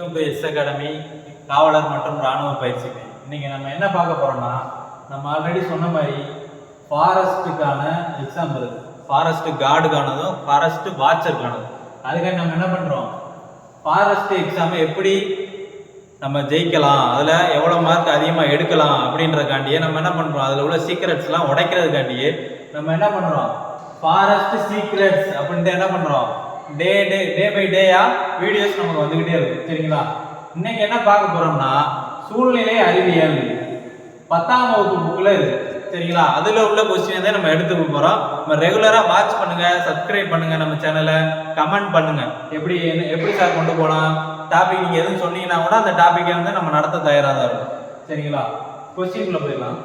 Welcome to S academy காவலர் மற்றும் ராணுவ பயிற்சி மையம். இன்னைக்கு நம்ம என்ன பார்க்க போறோம்னா நம்ம ஆல்ரெடி சொன்ன மாதிரி ஃபாரஸ்ட்டுக்கான எக்ஸாம் வருது. ஃபாரஸ்ட் கார்டுக்கானதும் ஃபாரஸ்ட் வாட்சருக்கானதும் அதுக்காக நம்ம என்ன பண்றோம்? ஃபாரஸ்ட் எக்ஸாமை எப்படி நம்ம ஜெயிக்கலாம்? அதில் எவ்வளோ மார்க் அதிகமாக எடுக்கலாம் அப்படின்றக்காண்டியே நம்ம என்ன பண்ணுறோம் அதில் உள்ள சீக்ரெட்ஸ்லாம் உடைக்கிறதுக்காண்டியே நம்ம என்ன பண்ணுறோம் ஃபாரஸ்ட் சீக்ரெட்ஸ் அப்படின்ட்டு என்ன பண்ணுறோம் டே டே டே பை டேயா வீடியோஸ் நமக்கு வந்துக்கிட்டே இருக்கும் சரிங்களா? இன்னைக்கு என்ன பார்க்க போகிறோம்னா சூழ்நிலை அறிவியல் பத்தாம் வகுப்பு புக்கில் இருக்கு. சரிங்களா? அதில் உள்ள கொஸ்டினை தான் நம்ம எடுத்துக்க போகிறோம் நம்ம ரெகுலராக வாட்ச் பண்ணுங்க சப்ஸ்கிரைப் பண்ணுங்க நம்ம சேனலை கமெண்ட் பண்ணுங்க. எப்படி என்ன எப்படி சார் கொண்டு போகலாம் டாபிக் நீங்கள் எதுவும் சொன்னீங்கன்னா கூட அந்த டாப்பிக்கை வந்து நம்ம நடத்த தயாராக தான் இருக்கும். சரிங்களா? கொஸ்டின்குள்ளே போயிடலாம்.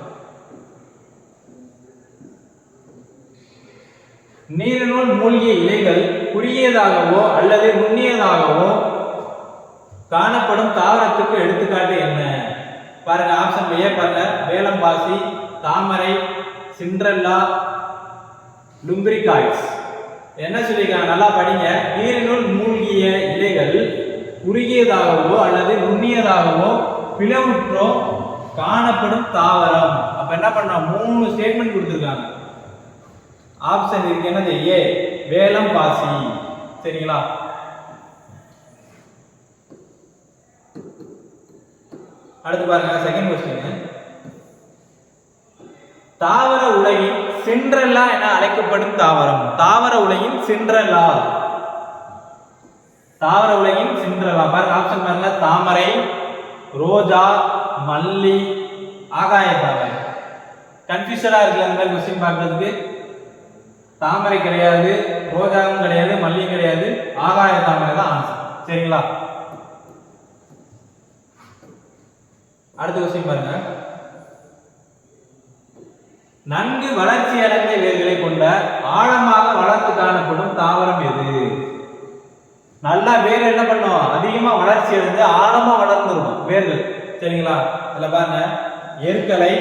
நீரினுள் மூழ்கிய இலைகள் குறுகியதாகவோ அல்லது நுண்ணியதாகவோ காணப்படும் தாவரத்துக்கு எடுத்துக்காட்டு என்ன? பாருங்க ஆப்ஷன் ஏ பாருங்க. வேலம்பாசி தாமரை சிண்ட்ரல்லா லும்பிரிகாய்ஸ் என்ன சொல்லியிருக்காங்க? நல்லா படிங்க. நீரினுள் மூழ்கிய இலைகள் குறுகியதாகவோ அல்லது நுண்ணியதாகவோ பிளவுற்றோ காணப்படும் தாவரம். அப்ப என்ன பண்ணோம் மூணு ஸ்டேட்மெண்ட் கொடுத்துருக்காங்க. ஆப்ஷன் இருக்கு. என்னது? ஏ வேலம் பாசி. சரிங்களா? அடுத்து பாருங்க செகண்ட் கொஸ்டின் தாவர உலகின் சிண்ட்ரல்லா என அழைக்கப்படும் தாவரம். தாவர உலகின் சிண்ட்ரல்லா தாவர உலகின் சிண்ட்ரல்லா பாருங்க ஆப்ஷன் பாருங்க. தாமரை ரோஜா மல்லி ஆகாய தாவரம் கன்ஃபியூஷனா இருக்குல்ல அந்த மாதிரி கொஸ்டின் பார்க்கறதுக்கு? தாமரை கிடையாது ரோஜாவும் கிடையாது மல்லியும் கிடையாது ஆகாய தாமரை தான் ஆன்சர். சரிங்களா? அடுத்த கொஸ்டின் பாருங்க. நன்கு வளர்ச்சி அடைந்த வேர்களை கொண்ட ஆழமாக வளர்த்து காணப்படும் தாவரம் எது? நல்லா வேர் என்ன பண்ணும்? அதிகமா வளர்ச்சி அடைந்து ஆழமா வளர்ந்துருக்கும் வேர்கள். சரிங்களா? இதுல பாருங்க. எருக்கலை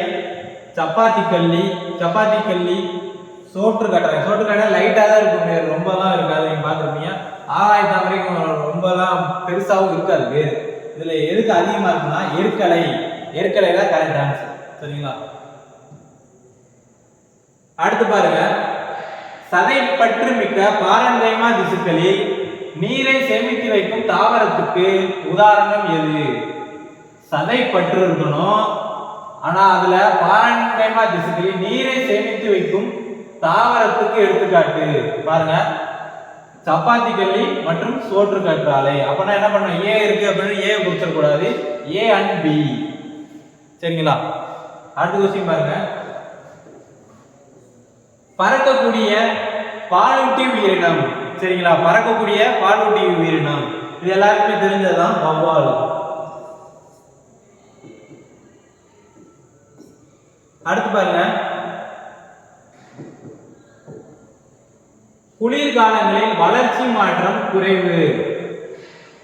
சப்பாத்தி கல்லி சப்பாத்தி கல்லி சோற்று கட்டுறாங்க. சோற்று கட்டை லைட்டாக தான் இருக்கும் வேர் ரொம்பலாம் இருக்காது. நீங்கள் பார்த்துருப்பீங்க. ஆகாய தாமரைக்கும் ரொம்பலாம் பெருசாகவும் இருக்காது வேர் இதில் எதுக்கு அதிகமாக இருக்குன்னா எருக்கலை எருக்கலை தான் கரெக்ட் ஆன்சர் சரிங்களா? அடுத்து பாருங்க. சதை பற்று மிக்க பாரம்பரியமா திசுக்களில் நீரை சேமித்து வைக்கும் தாவரத்துக்கு உதாரணம் எது? சதை பற்று இருக்கணும் ஆனா அதுல பாரம்பரியமா திசுக்களில் நீரை சேமித்து வைக்கும் தாவரத்துக்கு எடுத்துக்காட்டு. பாருங்க. சப்பாத்தி கல்லி மற்றும் சோற்று கற்றாலை அப்பனா என்ன பண்ணணும்? ஏ இருக்கு அப்படின்னு ஏ கொடுத்துடக்கூடாது ஏ அண்ட் பி சரிங்களா? அடுத்த கொஸ்டின் பாருங்க. பறக்கக்கூடிய பாலூட்டி உயிரினம். சரிங்களா? பறக்கக்கூடிய பாலூட்டி உயிரினம். இது எல்லாருக்குமே தெரிஞ்சதுதான் வவ்வால். அடுத்து பாருங்க. குளிர்காலங்களில் வளர்ச்சி மாற்றம் குறைவு.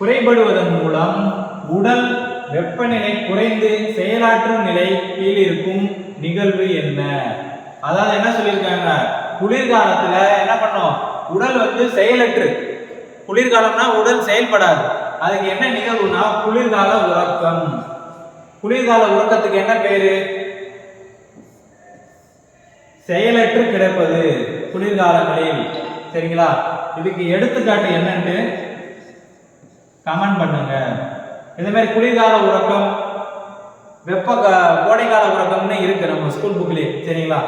குறைபடுவதன் மூலம் உடல் வெப்பநிலை குறைந்து செயலாற்றும் நிலை கீழ் இருக்கும் நிகழ்வு என்ன? அதாவது என்ன சொல்லியிருக்காங்க? குளிர்காலத்துல என்ன பண்ணும்? உடல் வந்து செயலற்று. குளிர்காலம்னா உடல் செயல்படாது. அதுக்கு என்ன நிகழ்வுனா குளிர்கால உறக்கம். குளிர்கால உறக்கத்துக்கு என்ன பேரு? செயலற்று கிடப்பது குளிர்காலங்களில். சரிங்களா? இதுக்கு எடுத்துக்காட்டு என்னன்னு கமெண்ட் பண்ணுங்க. இந்த மாதிரி குளிர்கால உறக்கம் வெப்ப கோடைக்கால உறக்கம்னு இருக்கு நம்ம ஸ்கூல் புக்லயே சரிங்களா?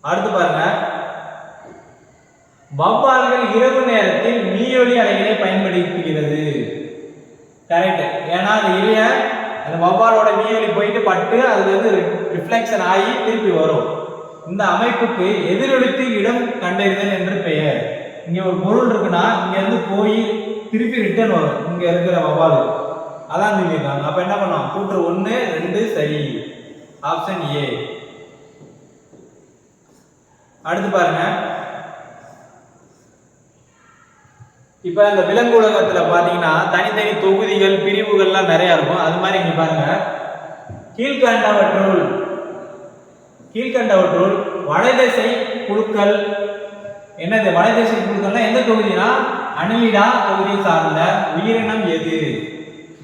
அடுத்து பாருங்க. வவ்வால்கள் இரவு நேரத்தில் மீயொலி அலைகளை பயன்படுத்துகிறது. கரெக்ட் ஏன்னா அந்த இலைய அந்த வவ்வாலோட மீயொலி போயிட்டு பட்டு அது வந்து ரிஃப்ளெக்ஷன் ஆகி திருப்பி வரும். இந்த அமைப்புக்கு எதிரொலித்து இடம் கண்டறிதல் என்று பெயர். இங்க ஒரு பொருள் இருக்குன்னா இங்க இருந்து போய் திருப்பி ரிட்டர்ன் வரும். இங்க இருக்கிற வவாலு அதான் சொல்லியிருக்காங்க அப்ப என்ன பண்ணலாம்? கூற்று ஒன்று ரெண்டு சரி. ஆப்ஷன் ஏ அடுத்து பாருங்க. இப்ப இந்த விலங்கு உலகத்துல பாத்தீங்கன்னா தனித்தனி தொகுதிகள் பிரிவுகள்லாம் நிறைய இருக்கும். அது மாதிரி இங்க பாருங்க. கீழ்கண்டவற்றுள் கீழ்கண்டவற்றுள் வடதிசை குழுக்கள் என்னது வடதிசை குழுக்கள்னா எந்த தொகுதினா? அணிலிடா தொகுதியை சார்ந்த உயிரினம் எது?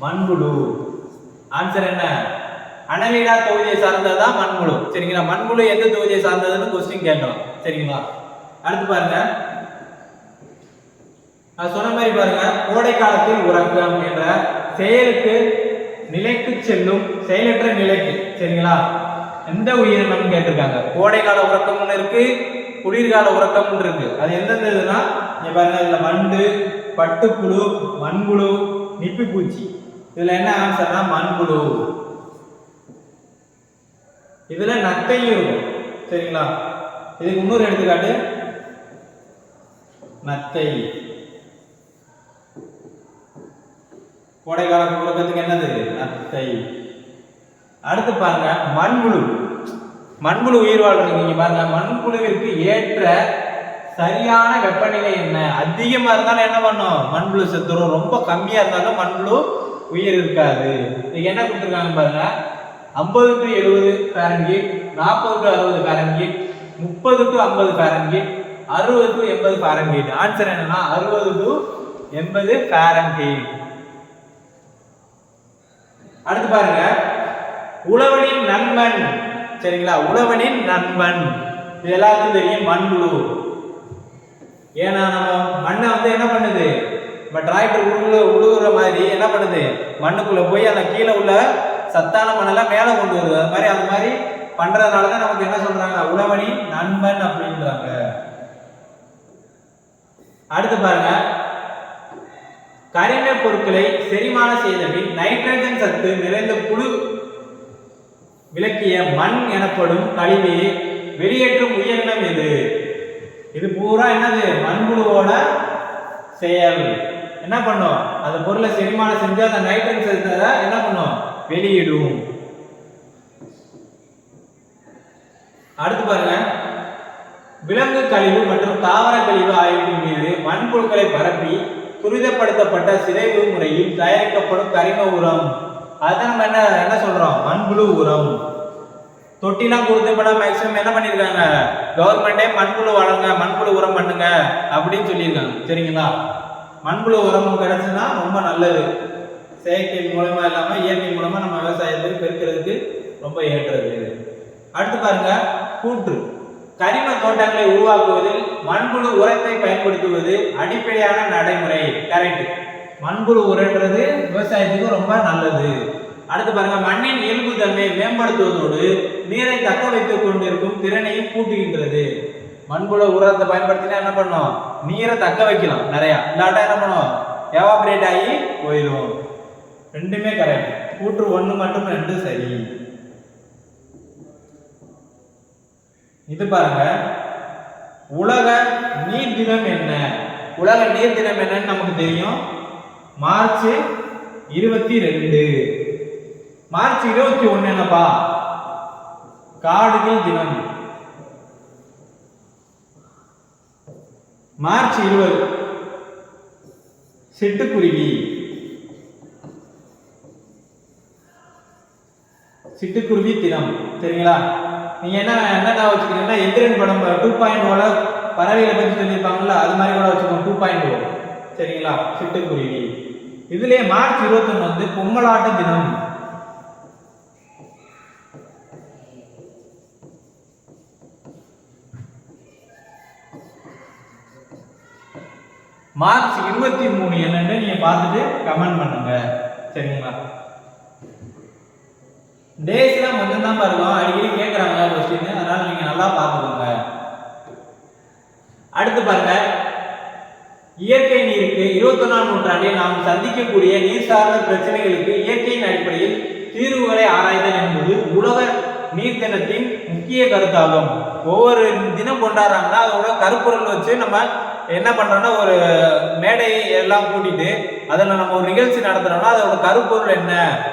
மண்புழு. ஆன்சர் என்ன? அனலிடா தொகுதியை சார்ந்ததுதான் மண்புழு? சரிங்களா மண்புழு எந்த தொகுதியை சார்ந்ததுன்னு கொஸ்டின் கேட்கலாம். சரிங்களா? அடுத்து பாருங்க. நான் சொன்ன மாதிரி பாருங்க கோடை காலத்தில் உறக்கம் என்ற செயலுக்கு நிலைக்கு செல்லும் செயலற்ற நிலைக்கு. சரிங்களா? எந்த உயிரினம் கேட்டிருக்காங்க. கோடை கால உறக்கம்னு இருக்கு குளிர்கால உறக்கம்னு இருக்கு. அது எந்தெந்த இதுனா இங்க பாருங்க இதுல வண்டு பட்டுப்புழு மண்புழு நிப்பி பூச்சி இதுல என்ன ஆன்சர்னா மண்புழு. இதுல நத்தையும் இருக்கும். சரிங்களா? இதுக்கு இன்னொரு எடுத்துக்காட்டு. நத்தை. கோடைக்கால உறக்கத்துக்கு என்னது? நத்தை. அடுத்து பாருங்க மண்புழு. மண்புழு உயிர் வாழ்றது நீங்க பாருங்க மண்புழுவிற்கு ஏற்ற சரியான வெப்பநிலை என்ன? அதிகமா இருந்தாலும் என்ன பண்ணும்? மண்புழு செத்துரும். ரொம்ப கம்மியா இருந்தாலும் மண்புழு உயிர் இருக்காது. இதுக்கு என்ன கொடுத்துருக்காங்க பாருங்க? ஐம்பது டு எழுபது ஃபேரன்ஹீட் நாற்பது டு அறுபது ஃபேரன்ஹீட் முப்பது டு ஐம்பது ஃபேரன்ஹீட் அறுபது டு எண்பது ஃபேரன்ஹீட் ஆன்சர் என்னன்னா அறுபது டு எண்பது ஃபேரன்ஹீட் அடுத்து பாருங்க உழவனின் நண்பன். சரிங்களா? உழவனின் நண்பன். இது எல்லாத்துக்கும் தெரியும் மண்புழு. ஏன்னா நம்ம மண்ணை வந்து என்ன பண்ணுது? நம்ம டிராக்டர் உழுகுற உழுகுற மாதிரி என்ன பண்ணுது? மண்ணுக்குள்ள போய் அந்த கீழே உள்ள சத்தான மண்ணெல்லாம் மேலே கொண்டு வருது. அது மாதிரி அது மாதிரி பண்றதுனால தான் நமக்கு என்ன சொல்றாங்க? உழவனின் நண்பன் அப்படின்றாங்க. அடுத்து பாருங்க. கரிம பொருட்களை செரிமானம் செய்த பின் நைட்ரஜன் சத்து நிறைந்த புழு விளக்கிய மண் எனப்படும் கழிவை வெளியேற்றும் உயிரினம் எது? இது பூரா என்னது? மண்புழுவோட செயல். என்ன பண்ணும்? அந்த பொருளை செரிமானம் செஞ்சு அந்த நைட்ரஜன் சத்தை என்ன பண்ணும்? வெளியிடும். அடுத்து பாருங்க. விலங்கு கழிவு மற்றும் தாவர கழிவு ஆய்வின் மீது மண்புழுக்களை பரப்பி துரிதப்படுத்தப்பட்ட சிதைவு முறையில் தயாரிக்கப்படும் கரிம உரம். அதுதான் நம்ம என்ன என்ன சொல்றோம்? மண்புழு உரம். தொட்டிலாம் கொடுத்து இப்போ மேக்ஸிமம் என்ன பண்ணியிருக்காங்க கவர்மெண்டே மண்புழு வளருங்க மண்புழு உரம் பண்ணுங்க அப்படின்னு சொல்லியிருக்காங்க. சரிங்களா? மண்புழு உரம் கிடைச்சுன்னா ரொம்ப நல்லது. செயற்கை மூலமா இல்லாமல் இயற்கை மூலமா நம்ம விவசாயத்துக்கு பெருக்கிறதுக்கு ரொம்ப ஏற்றது. அடுத்து பாருங்க கூற்று. கரிம தோட்டங்களை உருவாக்குவதில் மண்புழு உரத்தை பயன்படுத்துவது அடிப்படையான நடைமுறை. கரெக்ட் மண்புழு உரன்றது விவசாயத்துக்கு ரொம்ப நல்லது. அடுத்து பாருங்க மண்ணின் இயல்பு தன்மையை மேம்படுத்துவதோடு நீரை தக்க வைத்துக் கொண்டிருக்கும் திறனையும் கூட்டுகின்றது. மண்புழு உரத்தை பயன்படுத்தினா என்ன பண்ணும்? நீரை தக்க வைக்கலாம் நிறைய. இல்லாட்டா என்ன பண்ணும்? எவாபரேட் ஆகி போயிடும். ரெண்டுமே கரெக்ட் கூற்று ஒன்று மட்டும் ரெண்டு சரி. இது பாருங்க உலக நீர் தினம் என்ன? உலக நீர் தினம் என்னன்னு நமக்கு தெரியும். மார்ச் இருபத்தி ரெண்டு. மார்ச் இருபத்தி ஒன்று என்னப்பா? காடுகள் தினம். மார்ச் இருபது. சிட்டுக்குருவி. சிட்டுக்குருவி தினம். சரிங்களா நீங்க என்ன என்னென்ன வச்சுக்கிறீங்கன்னா எந்திரன் படம் டூ பாயிண்ட் ஓல பறவைகளை பற்றி சொல்லியிருப்பாங்கல்ல அது மாதிரி கூட வச்சுக்கோங்க டூ பாயிண்ட் ஓ. சரிங்களா? சிட்டுக்குருவி. இதுலயே மார்ச் இருபத்தொன்னு வந்து பொங்கலாட்ட தினம். மார்ச் இருபத்தி மூணு என்னன்னு நீங்க பார்த்துட்டு கமெண்ட் பண்ணுங்க. சரிங்களா? டேஸ்லாம் கொஞ்சம் தான் பாருங்க. அடிக்கடி கேட்குறாங்க கொஸ்டின் அதனால நீங்க நல்லா பார்த்துக்கோங்க. அடுத்து பாருங்க. நீருக்கு இருபத்தொன்னாம் நூற்றாண்டில் நாம் சந்திக்கக்கூடிய நீர் சார்ந்த பிரச்சனைகளுக்கு இயற்கையின் அடிப்படையில் தீர்வுகளை ஆராய்தல் என்பது உலக நீர் தினத்தின் முக்கிய கருத்தாகும். ஒவ்வொரு தினம் கொண்டாடுறாங்கன்னா அதோட கருப்பொருள் வச்சு நம்ம என்ன பண்ணுறோன்னா ஒரு மேடை எல்லாம் கூட்டிட்டு அதில் நம்ம ஒரு நிகழ்ச்சி நடத்துகிறோம்னா அதோட கருப்பொருள் என்ன?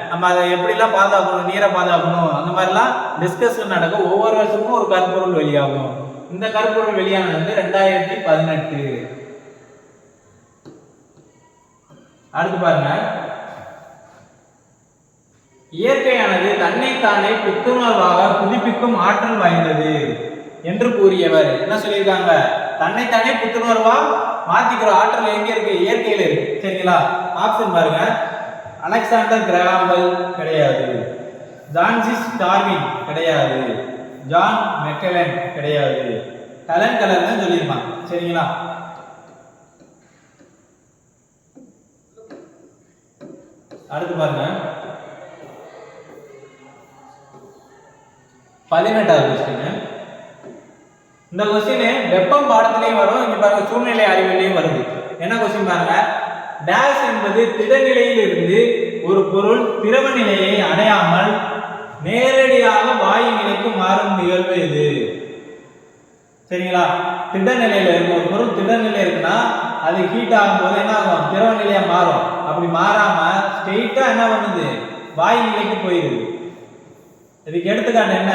நம்ம அதை எப்படிலாம் பாதுகாக்கணும்? நீரை பாதுகாக்கணும்? அந்த மாதிரிலாம் டிஸ்கஷன் நடக்கும். ஒவ்வொரு வருஷமும் ஒரு கருப்பொருள் வெளியாகும். இந்த கருப்பொருள் வெளியானது வந்து ரெண்டாயிரத்தி பதினெட்டு. அடுத்து பாருங்க. இயற்கையானது தன்னைத்தானே புத்துணர்வாக புதுப்பிக்கும் ஆற்றல் வாய்ந்தது என்று கூறியவர். என்ன சொல்லியிருக்காங்க? தன்னைத்தானே புத்துணர்வா மாத்திக்கிற ஆற்றல் எங்க இருக்கு? இயற்கையில இருக்கு. சரிங்களா? ஆப்ஷன் பாருங்க. அலெக்சாண்டர் கிரகாம்பல் கிடையாது. ஜான்சிஸ் டார்வின் கிடையாது. ஜான் மெக்கலன் கிடையாது. ஹெலன் கலர்னு சொல்லியிருப்பாங்க. சரிங்களா? அடுத்து பாருங்க. பதினெட்டாவது கொஸ்டின் இந்த கொஸ்டின் வெப்பம் பாடத்திலையும் வரும் இங்க பாருங்க சூழ்நிலை அறிவிலையும் வருது. என்ன கொஸ்டின் பாருங்க? டேஷ் என்பது திடநிலையில் இருந்து ஒரு பொருள் திரவ நிலையை அடையாமல் நேரடியாக வாயு நிலைக்கு மாறும் நிகழ்வு இது சரிங்களா? திட நிலையில இருக்கு ஒரு பொருள் திட நிலை இருக்குன்னா அது ஹீட் ஆகும்போது என்ன ஆகும்? திரவ நிலையா மாறும். அப்படி மாறாம ஸ்ட்ரெயிட்டா என்ன பண்ணுது? வாய் நிலைக்கு போயிருது. இதுக்கு எடுத்துக்காட்டு என்ன?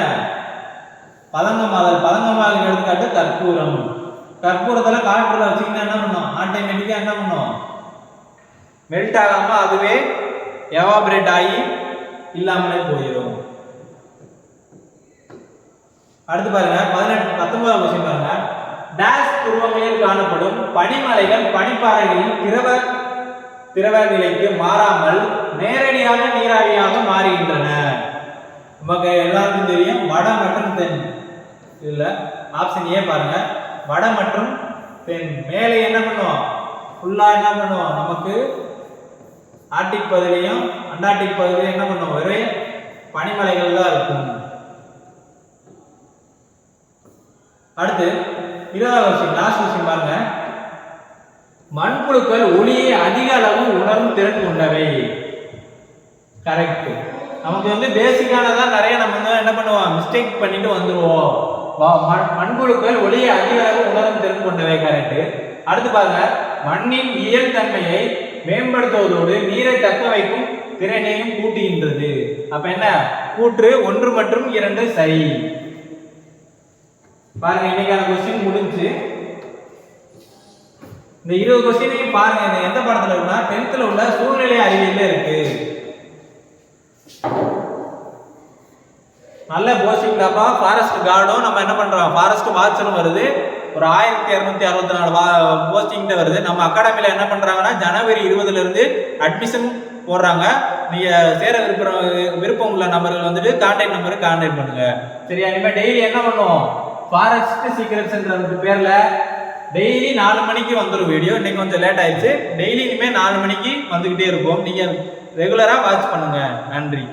பதங்கமாதல் பதங்கமாதல் எடுத்துக்காட்டு கற்பூரம். கற்பூரத்துல காற்றுல வச்சுக்கிட்டா என்ன பண்ணும்? ஆட்டோமேட்டிக்கா என்ன பண்ணும்? மெல்ட் ஆகாம அதுவே எவாபரேட் ஆகி இல்லாமலே போயிடும் அடுத்து பாருங்க பதினெட்டு பத்தொன்பதாம் கொஸ்டின் பாருங்க. டேஷ் துருவங்களில் காணப்படும் பனிமலைகள் பனிப்பாறைகளில் திரவ திரவ நிலைக்கு மாறாமல் நேரடியாக நீராவியாக மாறுகின்றன. நமக்கு எல்லாருக்கும் தெரியும் வட மற்றும் தென். இல்லை ஆப்ஷன் ஏ பாருங்க. வட மற்றும் தென். மேலே என்ன பண்ணுவோம்? ஃபுல்லாக என்ன பண்ணுவோம்? நமக்கு ஆர்டிக் பகுதியிலையும் அண்டார்டிக் பகுதியிலையும் என்ன பண்ணுவோம்? ஒரே பனிமலைகள் தான் இருக்கும். அடுத்து இருபதாவது விஷயம் லாஸ்ட் விஷயம் பாருங்க. மண்புழுக்கள் ஒளியை அதிக அளவு உணரும் திறன் கொண்டவை. கரெக்ட் நமக்கு வந்து பேசிக்கானதான் நிறைய நம்ம வந்து என்ன பண்ணுவோம்? மிஸ்டேக் பண்ணிட்டு வந்துருவோம். வா- மண்- மண்புழுக்கள் ஒளியை அதிக அளவு உணரும் திறன் கொண்டவை கரெக்ட் அடுத்து பாருங்க. மண்ணின் இயல் தன்மையை மேம்படுத்துவதோடு நீரை தக்க வைக்கும் திறனையும் கூட்டுகின்றது. அப்ப என்ன? கூற்று ஒன்று மற்றும் இரண்டு சரி. பாருங்க இன்னைக்கான கொஸ்டின் முடிஞ்சு இந்த இருபது கொஸ்டினையும் பாருங்க. இந்த எந்த பாடத்துல இருக்குன்னா டென்த்ல உள்ள சூழ்நிலை அறிவியல்ல இருக்கு? நல்ல போஸ்டிங் டாப்பா ஃபாரஸ்ட் கார்டும் நம்ம என்ன பண்றோம்? ஃபாரஸ்ட் வாட்சரும் வருது. ஒரு ஆயிரத்தி இரநூத்தி அறுபத்தி நாலு போஸ்டிங்கிட்ட வருது. நம்ம அகாடமியில் என்ன பண்றாங்கன்னா ஜனவரி இருபதுல இருந்து அட்மிஷன் போடுறாங்க. நீங்க சேர விருப்பம் விருப்பம் உள்ள நபர்கள் வந்துட்டு கான்டாக்ட் நம்பருக்கு கான்டாக்ட் பண்ணுங்க. சரியா? இனிமேல் டெய்லி என்ன பண்ணுவோம்? ஃபாரஸ்ட் சீக்ரெட்ஸ்ன்ற பேர்ல டெய்லி நாலு மணிக்கு வந்துடும் வீடியோ. இன்றைக்கி கொஞ்சம் லேட் ஆயிடுச்சு. டெய்லி இனிமேல் நாலு மணிக்கு வந்துக்கிட்டே இருப்போம். நீங்கள் ரெகுலராக வாட்ச் பண்ணுங்கள் நன்றி.